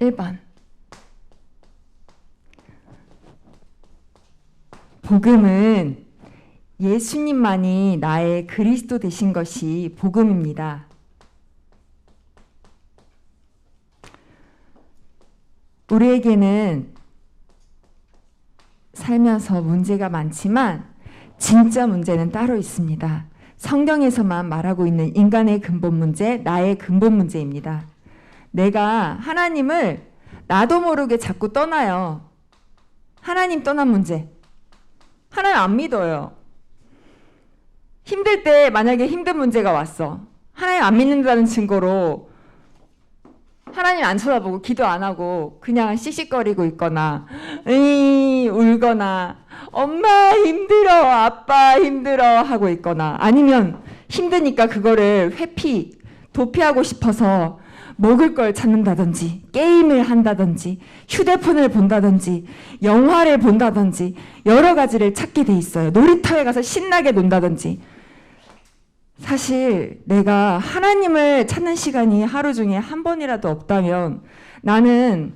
1번. 복음은 예수님만이 나의 그리스도 되신 것이 복음입니다. 우리에게는 살면서 문제가 많지만 진짜 문제는 따로 있습니다. 성경에서만 말하고 있는 인간의 근본 문제, 나의 근본 문제입니다. 내가 하나님을 나도 모르게 자꾸 떠나요. 하나님 떠난 문제. 하나님 안 믿어요. 힘들 때 만약에 힘든 문제가 왔어. 하나님 안 믿는다는 증거로 하나님 안 쳐다보고 기도 안 하고 그냥 씩씩거리고 있거나 으이 울거나 엄마 힘들어 아빠 힘들어 하고 있거나 아니면 힘드니까 그거를 회피 도피하고 싶어서 먹을 걸 찾는다든지 게임을 한다든지 휴대폰을 본다든지 영화를 본다든지 여러 가지를 찾게 돼 있어요. 놀이터에 가서 신나게 논다든지 사실 내가 하나님을 찾는 시간이 하루 중에 한 번이라도 없다면 나는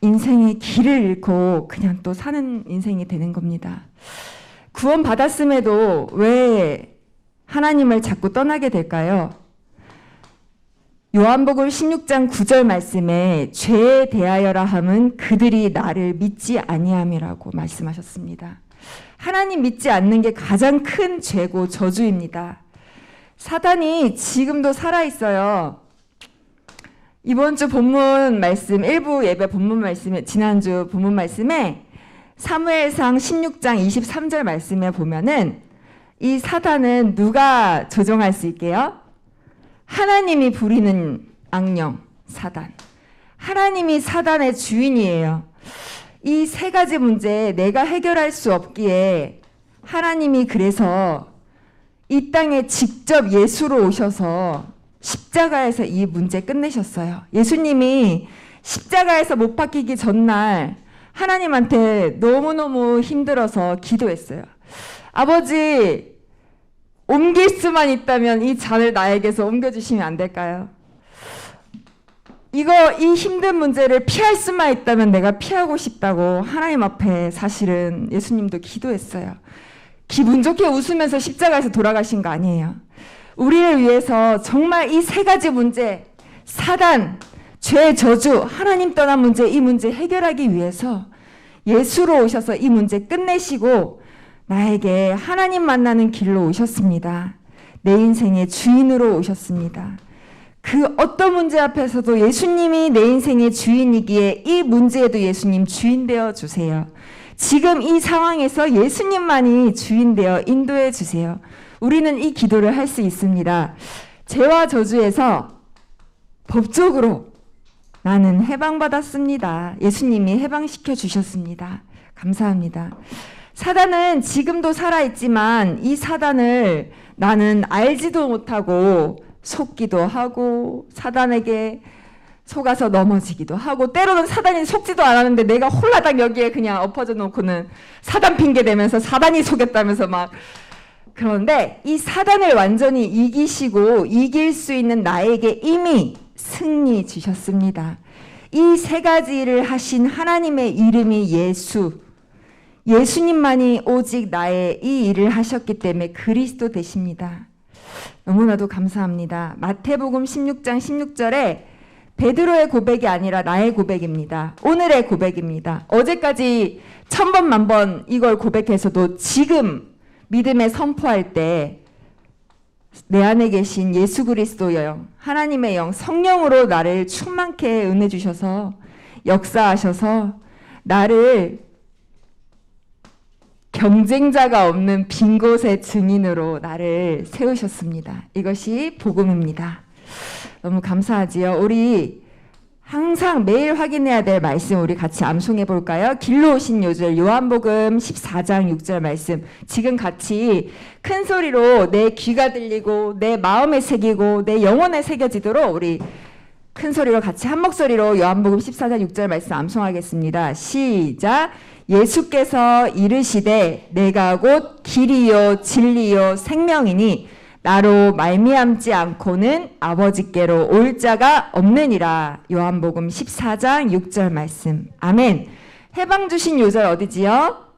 인생의 길을 잃고 그냥 또 사는 인생이 되는 겁니다. 구원 받았음에도 왜 하나님을 자꾸 떠나게 될까요? 요한복음 16장 9절 말씀에 죄에 대하여라 함은 그들이 나를 믿지 아니함이라고 말씀하셨습니다. 하나님 믿지 않는 게 가장 큰 죄고 저주입니다. 사단이 지금도 살아 있어요. 이번 주 본문 말씀, 일부 예배 본문 말씀에, 지난주 본문 말씀에 사무엘상 16장 23절 말씀에 보면은 이 사단은 누가 조종할 수 있게요? 하나님이 부리는 악령, 사단. 하나님이 사단의 주인이에요. 이 세 가지 문제 내가 해결할 수 없기에 하나님이 그래서 이 땅에 직접 예수로 오셔서 십자가에서 이 문제 끝내셨어요. 예수님이 십자가에서 못 박히기 전날 하나님한테 너무너무 힘들어서 기도했어요. 아버지, 옮길 수만 있다면 이 잔을 나에게서 옮겨주시면 안 될까요? 이거, 이 힘든 문제를 피할 수만 있다면 내가 피하고 싶다고 하나님 앞에 사실은 예수님도 기도했어요. 기분 좋게 웃으면서 십자가에서 돌아가신 거 아니에요. 우리를 위해서 정말 이 세 가지 문제, 사단, 죄, 저주, 하나님 떠난 문제, 이 문제 해결하기 위해서 예수로 오셔서 이 문제 끝내시고 나에게 하나님 만나는 길로 오셨습니다. 내 인생의 주인으로 오셨습니다. 그 어떤 문제 앞에서도 예수님이 내 인생의 주인이기에 이 문제에도 예수님 주인 되어 주세요. 지금 이 상황에서 예수님만이 주인 되어 인도해 주세요. 우리는 이 기도를 할 수 있습니다. 죄와 저주에서 법적으로 나는 해방받았습니다. 예수님이 해방시켜 주셨습니다. 감사합니다. 사단은 지금도 살아있지만 이 사단을 나는 알지도 못하고 속기도 하고 사단에게 속아서 넘어지기도 하고 때로는 사단이 속지도 않았는데 내가 홀라당 여기에 그냥 엎어져 놓고는 사단 핑계 대면서 사단이 속였다면서 막 그런데 이 사단을 완전히 이기시고 이길 수 있는 나에게 이미 승리 주셨습니다. 이 세 가지를 하신 하나님의 이름이 예수. 예수님만이 오직 나의 이 일을 하셨기 때문에 그리스도 되십니다. 너무나도 감사합니다. 마태복음 16장 16절에 베드로의 고백이 아니라 나의 고백입니다. 오늘의 고백입니다. 어제까지 천 번 만 번 이걸 고백해서도 지금 믿음에 선포할 때 내 안에 계신 예수 그리스도의 영, 하나님의 영, 성령으로 나를 충만케 은혜 주셔서 역사하셔서 나를 경쟁자가 없는 빈 곳의 증인으로 나를 세우셨습니다. 이것이 복음입니다. 너무 감사하지요. 우리 항상 매일 확인해야 될 말씀 우리 같이 암송해 볼까요? 길로 오신 요절 요한복음 14장 6절 말씀 지금 같이 큰 소리로 내 귀가 들리고 내 마음에 새기고 내 영혼에 새겨지도록 우리 큰 소리로 같이 한 목소리로 요한복음 14장 6절 말씀 암송하겠습니다. 시작. 예수께서 이르시되 내가 곧 길이요 진리요 생명이니 나로 말미암지 않고는 아버지께로 올 자가 없느니라. 요한복음 14장 6절 말씀. 아멘. 해방 주신 요절 어디지요?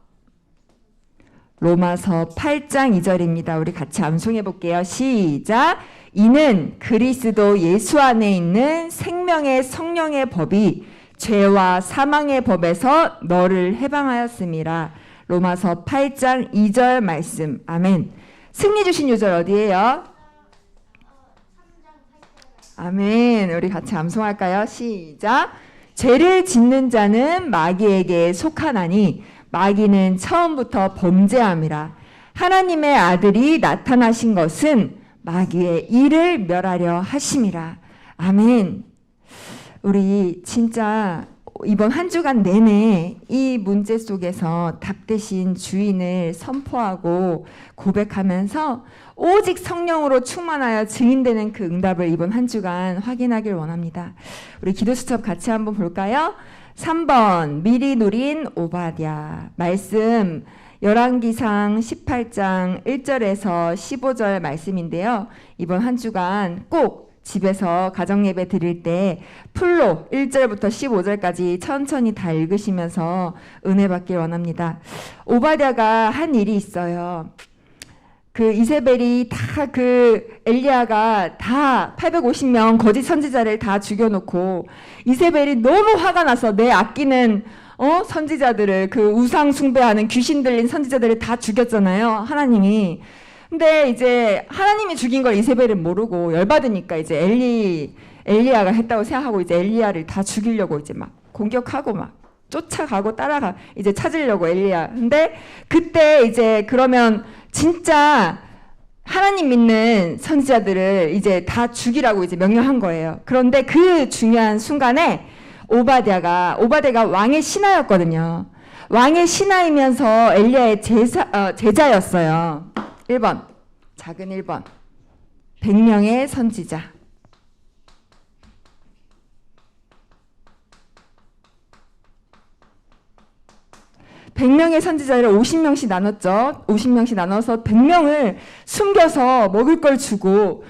로마서 8장 2절입니다. 우리 같이 암송해 볼게요. 시작. 이는 그리스도 예수 안에 있는 생명의 성령의 법이 죄와 사망의 법에서 너를 해방하였음이라. 로마서 8장 2절 말씀. 아멘. 승리 주신 요절 어디예요? 아멘. 우리 같이 암송할까요? 시작. 죄를 짓는 자는 마귀에게 속하나니 마귀는 처음부터 범죄함이라. 하나님의 아들이 나타나신 것은 마귀의 일을 멸하려 하심이라. 아멘. 우리 진짜 이번 한 주간 내내 이 문제 속에서 답 대신 주인을 선포하고 고백하면서 오직 성령으로 충만하여 증인되는 그 응답을 이번 한 주간 확인하길 원합니다. 우리 기도 수첩 같이 한번 볼까요? 3번 미리 누린 오바댜 말씀 열왕기상 18장 1절에서 15절 말씀인데요. 이번 한 주간 꼭 집에서 가정 예배 드릴 때 풀로 1절부터 15절까지 천천히 다 읽으시면서 은혜 받길 원합니다. 오바댜가 한 일이 있어요. 그 이세벨이 다 그 엘리야가 다 850명 거짓 선지자를 다 죽여놓고 이세벨이 너무 화가 나서 내 아끼는 어 선지자들을 그 우상 숭배하는 귀신 들린 선지자들을 다 죽였잖아요 하나님이. 근데 이제 하나님이 죽인 걸 이세벨은 모르고 열받으니까 이제 엘리 엘리야가 했다고 생각하고 이제 엘리야를 다 죽이려고 이제 막 공격하고 막 쫓아가고 따라가 이제 찾으려고 엘리야 근데 그때 이제 그러면 진짜 하나님 믿는 선지자들을 이제 다 죽이라고 이제 명령한 거예요. 그런데 그 중요한 순간에 오바댜가 오바댜가 왕의 신하였거든요. 왕의 신하이면서 엘리야의 제사, 어, 제자였어요. 1번 작은 1번 100명의 선지자 100명의 선지자를 50명씩 나눴죠. 50명씩 나눠서 100명을 숨겨서 먹을 걸 주고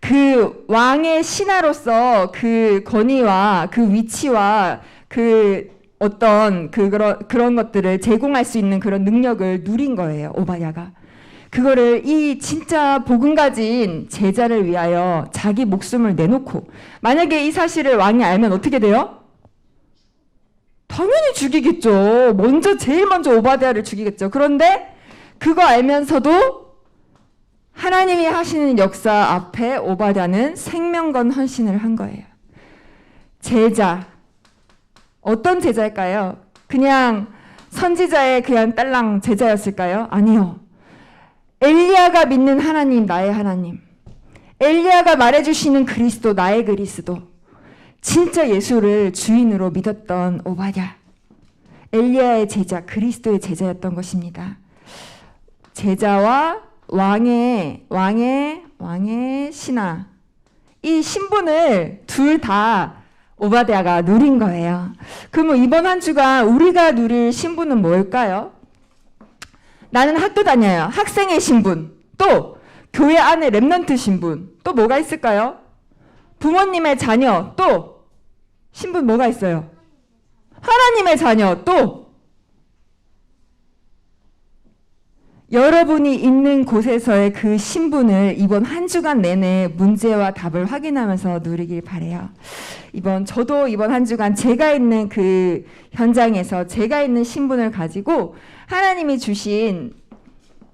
그 왕의 신하로서 그 권위와 그 위치와 그 어떤 그 그런 그런 것들을 제공할 수 있는 그런 능력을 누린 거예요. 오바야가. 그거를 이 진짜 복음 가진 제자를 위하여 자기 목숨을 내놓고 만약에 이 사실을 왕이 알면 어떻게 돼요? 당연히 죽이겠죠. 먼저 제일 먼저 오바댜를 죽이겠죠. 그런데 그거 알면서도 하나님이 하시는 역사 앞에 오바댜는 생명건 헌신을 한 거예요. 제자 어떤 제자일까요? 그냥 선지자의 그냥 딸랑 제자였을까요? 아니요. 엘리야가 믿는 하나님 나의 하나님. 엘리야가 말해주시는 그리스도 나의 그리스도. 진짜 예수를 주인으로 믿었던 오바냐 엘리야의 제자 그리스도의 제자였던 것입니다. 제자와 왕의 왕의 왕의 신하 이 신분을 둘 다 오바댜가 누린 거예요. 그러면 이번 한 주간 우리가 누릴 신분은 뭘까요? 나는 학교 다녀요. 학생의 신분. 또 교회 안에 랩런트 신분. 또 뭐가 있을까요? 부모님의 자녀. 또 신분 뭐가 있어요? 하나님의 자녀. 또 여러분이 있는 곳에서의 그 신분을 이번 한 주간 내내 문제와 답을 확인하면서 누리길 바래요. 이번 저도 이번 한 주간 제가 있는 그 현장에서 제가 있는 신분을 가지고 하나님이 주신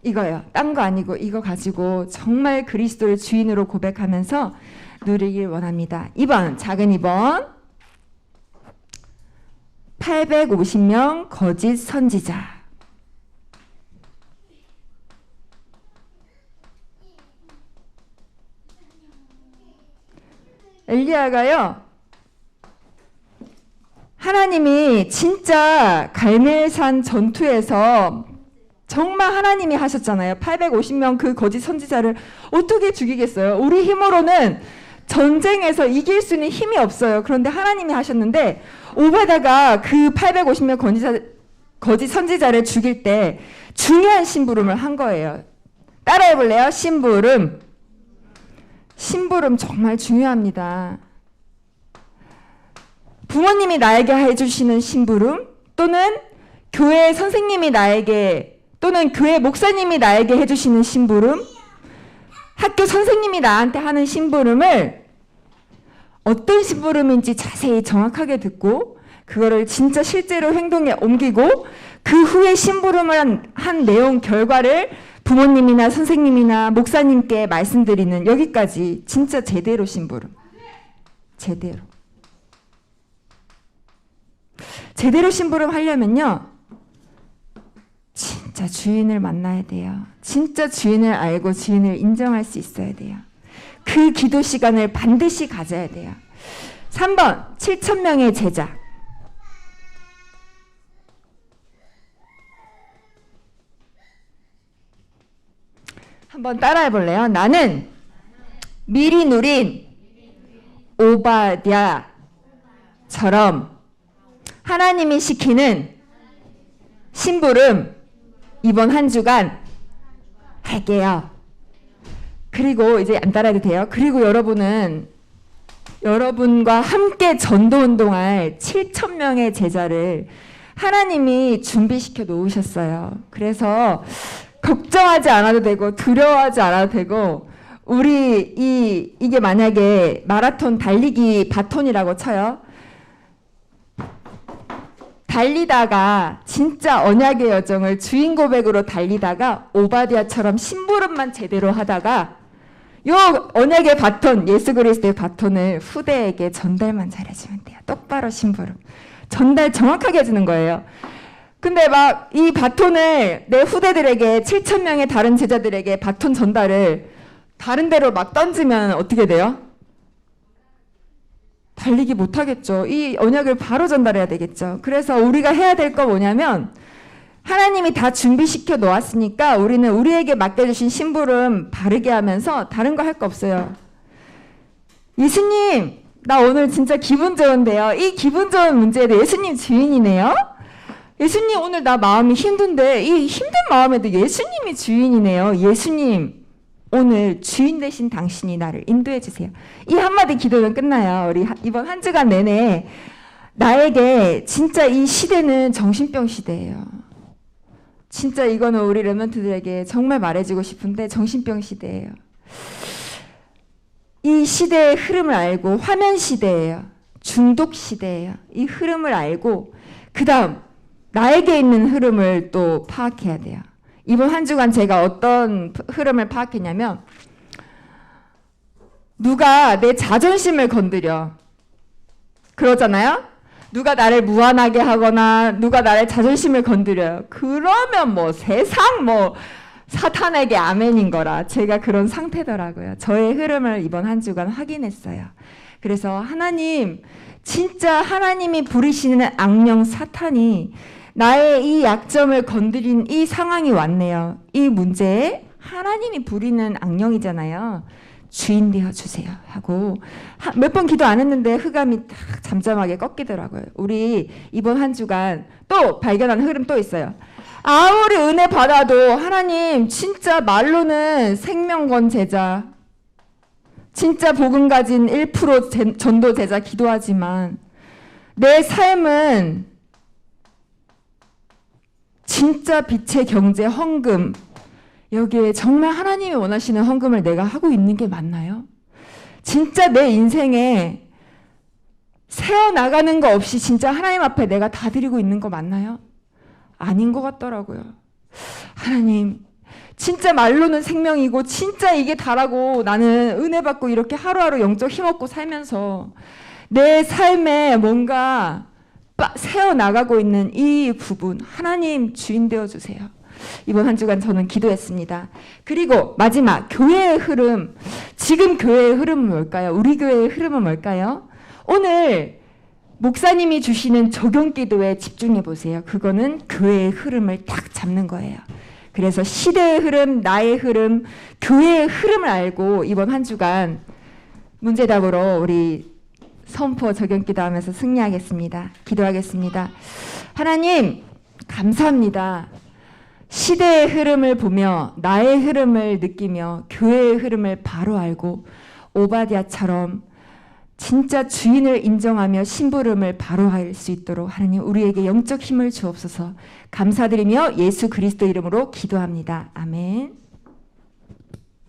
이거요. 딴 거 아니고 이거 가지고 정말 그리스도를 주인으로 고백하면서 누리길 원합니다. 2번 작은 2번 850명 거짓 선지자 엘리야가요. 하나님이 진짜 갈멜산 전투에서 정말 하나님이 하셨잖아요. 850명 그 거짓 선지자를 어떻게 죽이겠어요? 우리 힘으로는 전쟁에서 이길 수는 힘이 없어요. 그런데 하나님이 하셨는데 오바다가 그 850명 거짓, 거짓 선지자를 죽일 때 중요한 심부름을 한 거예요. 따라해 볼래요? 심부름. 심부름 정말 중요합니다. 부모님이 나에게 해주시는 심부름 또는 교회 선생님이 나에게 또는 교회 목사님이 나에게 해주시는 심부름 학교 선생님이 나한테 하는 심부름을 어떤 심부름인지 자세히 정확하게 듣고 그거를 진짜 실제로 행동에 옮기고 그 후에 심부름을 한, 한 내용 결과를 부모님이나 선생님이나 목사님께 말씀드리는 여기까지 진짜 제대로 심부름. 제대로. 제대로 심부름 하려면요. 진짜 주인을 만나야 돼요. 진짜 주인을 알고 주인을 인정할 수 있어야 돼요. 그 기도 시간을 반드시 가져야 돼요. 3번 7천 명의 제자. 한번 따라해 볼래요? 나는 미리 누린 오바댜처럼 하나님이 시키는 심부름 이번 한 주간 할게요. 그리고 이제 안 따라해도 돼요. 그리고 여러분은 여러분과 함께 전도 운동할 7천 명의 제자를 하나님이 준비시켜 놓으셨어요. 그래서 걱정하지 않아도 되고 두려워하지 않아도 되고 우리 이 이게 만약에 마라톤 달리기 바톤이라고 쳐요. 달리다가 진짜 언약의 여정을 주인 고백으로 달리다가 오바디아처럼 심부름만 제대로 하다가 요 언약의 바톤 예수 그리스도의 바톤을 후대에게 전달만 잘해주면 돼요. 똑바로 심부름 전달 정확하게 해주는 거예요. 근데 막 이 바톤을 내 후대들에게 7천 명의 다른 제자들에게 바톤 전달을 다른 데로 막 던지면 어떻게 돼요? 달리기 못 하겠죠. 이 언약을 바로 전달해야 되겠죠. 그래서 우리가 해야 될 거 뭐냐면 하나님이 다 준비시켜 놓았으니까 우리는 우리에게 맡겨주신 심부름 바르게 하면서 다른 거 할 거 없어요. 예수님, 나 오늘 진짜 기분 좋은데요. 이 기분 좋은 문제에도 예수님 주인이네요. 예수님 오늘 나 마음이 힘든데 이 힘든 마음에도 예수님이 주인이네요. 예수님 오늘 주인 되신 당신이 나를 인도해 주세요. 이 한마디 기도는 끝나요. 우리 이번 한 주간 내내 나에게 진짜 이 시대는 정신병 시대예요. 진짜 이거는 우리 레몬트들에게 정말 말해주고 싶은데 정신병 시대예요. 이 시대의 흐름을 알고 화면 시대예요. 중독 시대예요. 이 흐름을 알고 그 다음 나에게 있는 흐름을 또 파악해야 돼요. 이번 한 주간 제가 어떤 흐름을 파악했냐면 누가 내 자존심을 건드려 그러잖아요. 누가 나를 무한하게 하거나 누가 나를 자존심을 건드려요. 그러면 뭐 세상 뭐 사탄에게 아멘인 거라 제가 그런 상태더라고요. 저의 흐름을 이번 한 주간 확인했어요. 그래서 하나님 진짜 하나님이 부리시는 악령 사탄이 나의 이 약점을 건드린 이 상황이 왔네요. 이 문제에 하나님이 부리는 악령이잖아요. 주인 되어 주세요 하고 몇 번 기도 안 했는데 흑암이 딱 잠잠하게 꺾이더라고요. 우리 이번 한 주간 또 발견한 흐름 또 있어요. 아무리 은혜 받아도 하나님 진짜 말로는 생명건 제자 진짜 복음 가진 1% 전도 제자 기도하지만 내 삶은 진짜 빛의 경제 헌금 여기에 정말 하나님이 원하시는 헌금을 내가 하고 있는 게 맞나요? 진짜 내 인생에 세어 나가는 거 없이 진짜 하나님 앞에 내가 다 드리고 있는 거 맞나요? 아닌 것 같더라고요. 하나님, 진짜 말로는 생명이고 진짜 이게 다라고 나는 은혜 받고 이렇게 하루하루 영적 힘없고 살면서 내 삶에 뭔가 세어 나가고 있는 이 부분 하나님 주인 되어 주세요. 이번 한 주간 저는 기도했습니다. 그리고 마지막 교회의 흐름. 지금 교회의 흐름은 뭘까요? 우리 교회의 흐름은 뭘까요? 오늘 목사님이 주시는 적용 기도에 집중해 보세요. 그거는 교회의 흐름을 딱 잡는 거예요. 그래서 시대의 흐름, 나의 흐름, 교회의 흐름을 알고 이번 한 주간 문제답으로 우리 선포 적용 기도하면서 승리하겠습니다. 기도하겠습니다. 하나님, 감사합니다. 시대의 흐름을 보며 나의 흐름을 느끼며 교회의 흐름을 바로 알고 오바댜처럼 진짜 주인을 인정하며 심부름을 바로 할 수 있도록 하나님 우리에게 영적 힘을 주옵소서 감사드리며 예수 그리스도 이름으로 기도합니다. 아멘.